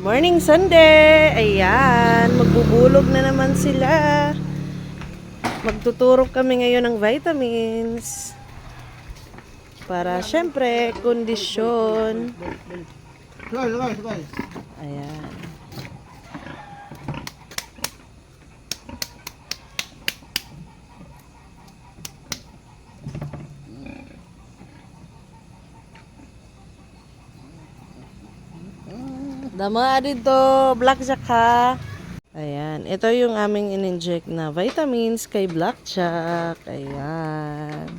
Morning Sunday! Ayan, magbubulog na naman sila. Magtuturok kami ngayon ng vitamins. Para syempre, kondisyon. Ayan. Dama dito, blackjack ha. Ayan, ito yung aming in-inject na vitamins kay blackjack. Ayan.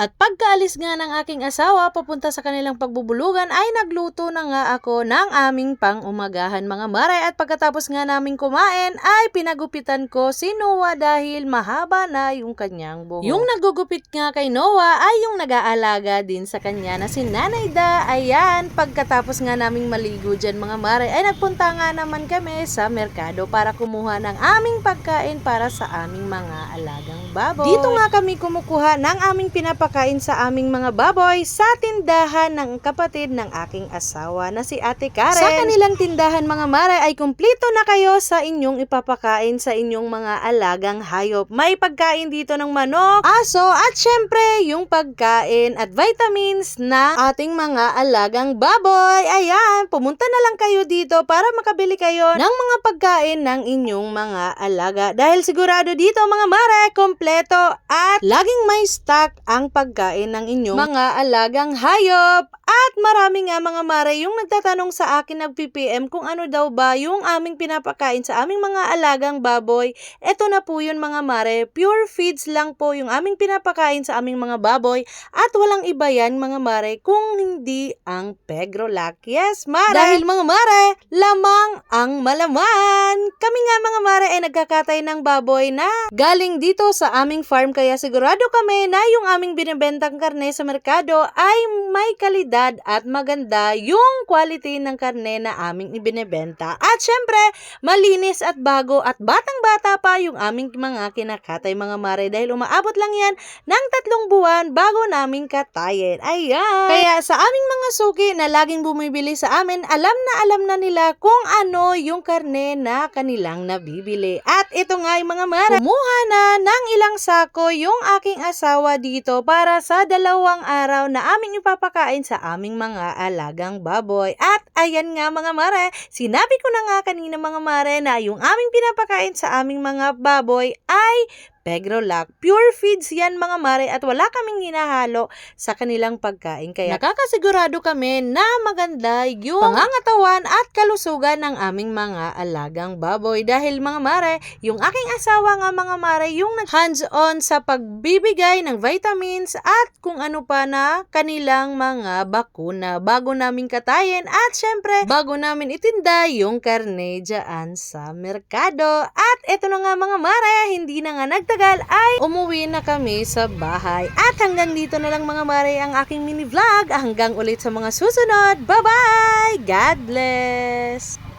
At pagkaalis nga ng aking asawa papunta sa kanilang pagbubulugan ay nagluto na nga ako ng aming pang-umagahan mga maray at pagkatapos nga namin kumain ay pinagupitan ko si Noah dahil mahaba na yung kanyang buhok. Yung nagugupit nga kay Noah ay yung nag-aalaga din sa kanya na si Nanay Da. Ayan, pagkatapos nga naming maligo dyan mga maray ay nagpunta nga naman kami sa merkado para kumuha ng aming pagkain para sa aming mga alagang baboy. Dito nga kami kumukuha ng aming pinapakain sa aming mga baboy sa tindahan ng kapatid ng aking asawa na si Ate Karen. Sa kanilang tindahan mga mare ay kumplito na kayo sa inyong ipapakain sa inyong mga alagang hayop. May pagkain dito ng manok, aso at syempre yung pagkain at vitamins na ating mga alagang baboy. Ayan, pumunta na lang kayo dito para makabili kayo ng mga pagkain ng inyong mga alaga. Dahil sigurado dito mga mare, kompleto at laging may stock ang pagkain ng inyong mga alagang hayop. At marami nga mga mare yung nagtatanong sa akin nag-PPM kung ano daw ba yung aming pinapakain sa aming mga alagang baboy. Ito na po yun mga mare, pure feeds lang po yung aming pinapakain sa aming mga baboy at walang iba yan mga mare kung hindi ang Pegrolac. Yes, mare! Dahil mga mare, lamang ang malaman. Kami nga mga mare ay nagkakatay ng baboy na galing dito sa aming farm kaya sigurado kami na yung aming binibentang karne sa merkado ay may kalidad at maganda yung quality ng karne na aming ibinebenta. At syempre, malinis at bago at batang-bata pa yung aming mga kinakatay mga mare dahil umaabot lang yan ng tatlong buwan bago naming katayin. Ayan! Kaya sa aming mga suki na laging bumibili sa amin, alam na alam na nila kung ano yung karne na kanilang nabibili. At ito nga yung mga mare, kumuha na ng ilang sako yung aking asawa dito para sa dalawang araw na aming ipapakain sa aming mga alagang baboy. At ayan nga mga mare, sinabi ko na nga kanina mga mare na yung aming pinapakain sa aming mga baboy ay Pegrolac. Pure feeds yan mga mare at wala kaming hinahalo sa kanilang pagkain. Kaya nakakasigurado kami na maganda yung pangangatawan at kalusugan ng aming mga alagang baboy. Dahil mga mare, yung aking asawa nga mga mare, yung hands-on sa pagbibigay ng vitamins at kung ano pa na kanilang mga bakuna bago namin katayin at syempre bago namin itinda yung karne dyan sa merkado. At eto na nga mga mare, hindi na nga nagtagal ay umuwi na kami sa bahay. At hanggang dito na lang mga mare ang aking mini vlog. Hanggang ulit sa mga susunod. Bye-bye! God bless!